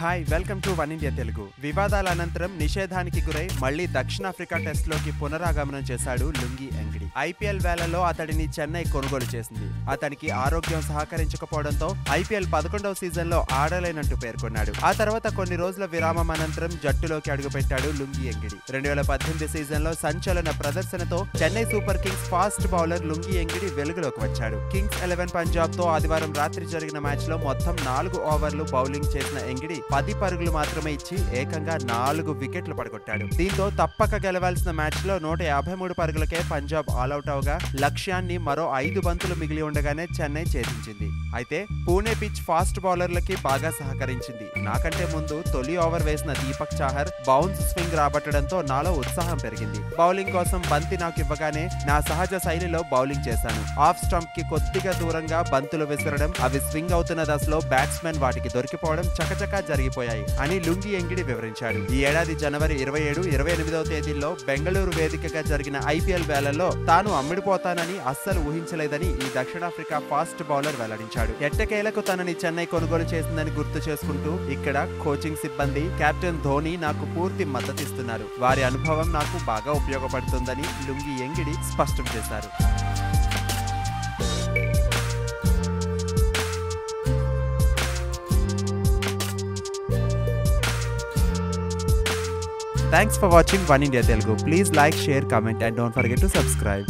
Hi welcome to Oneindia Telugu. వివాదాల అనంతరం నిషేధానికి గురై మళ్ళీ దక్షిణాఫ్రికా టెస్ట్లోకి పునరాగమనం చేశాడు లుంగి ఎంగిడి. ఐపీఎల్ వేళలో అతడిని చెన్నై కొనుగోలు చేసింది. అతనికి ఆరోగ్యం సహకరించకపోవడంతో ఐపీఎల్ పదకొండవ సీజన్లో ఆడలేనంటూ పేర్కొన్నాడు. ఆ తర్వాత కొన్ని రోజుల విరామం అనంతరం జట్టులోకి అడుగుపెట్టాడు లుంగి ఎంగిడి. రెండు వేల పద్దెనిమిది సీజన్లో సంచలన ప్రదర్శనతో Chennai Super Kings fast bowler Lungi Ngidi వెలుగులోకి వచ్చాడు. కింగ్స్ ఎలెవెన్ పంజాబ్తో ఆదివారం రాత్రి జరిగిన మ్యాచ్లో మొత్తం నాలుగు ఓవర్లు బౌలింగ్ చేసిన ఎంగిడి పది పరుగులు మాత్రమే ఇచ్చి ఏకంగా నాలుగు వికెట్లు పడగొట్టాడు. దీంతో తప్పక గెలవాల్సిన మ్యాచ్లో నూట యాభై మూడు పరుగులకే పంజాబ్ ఆల్అౌట్ అవగా లక్ష్యాన్ని మరో ఐదు బంతులు మిగిలి ఉండగానే చెన్నై ఛేదించింది. అయితే పూణే పిచ్ ఫాస్ట్ బౌలర్లకి బాగా సహకరించింది. నాకంటే ముందు తొలి ఓవర్ వేసిన దీపక్ చాహర్ బౌన్స్ స్వింగ్ రాబట్టడంతో నాలో ఉత్సాహం పెరిగింది. బౌలింగ్ కోసం బంతి నాకు ఇవ్వగానే నా సహజ శైలిలో బౌలింగ్ చేశాను. ఆఫ్ స్టంప్కి కొద్దిగా దూరంగా బంతులు విసరడం అవి స్వింగ్ అవుతున్న దశలో బ్యాట్స్మెన్ వాటికి దొరికిపోవడం చకచకా జరిగిపోయాయి అని లుంగి ఎంగిడి వివరించాడు. ఈ ఏడాది జనవరి ఇరవై ఏడు ఇరవై ఎనిమిదవ తేదీల్లో బెంగళూరు వేదికగా జరిగిన ఐపీఎల్ వేళల్లో తాను అమ్మిడిపోతానని అస్సలు ఊహించలేదని ఈ దక్షిణాఫ్రికా ఫాస్ట్ బౌలర్ వెల్లడించాడు. ఎట్టకేలకు తనని చెన్నై కొనుగోలు చేసిందని గుర్తు చేసుకుంటూ ఇక్కడ కోచింగ్ సిబ్బంది కెప్టెన్ ధోని నాకు పూర్తి మద్దతిస్తున్నారు. వారి అనుభవం నాకు బాగా ఉపయోగపడుతుందని లుంగి ఎంగిడి స్పష్టం చేశారు. Thanks for watching One India Telugu. Please like, share, comment and don't forget to subscribe.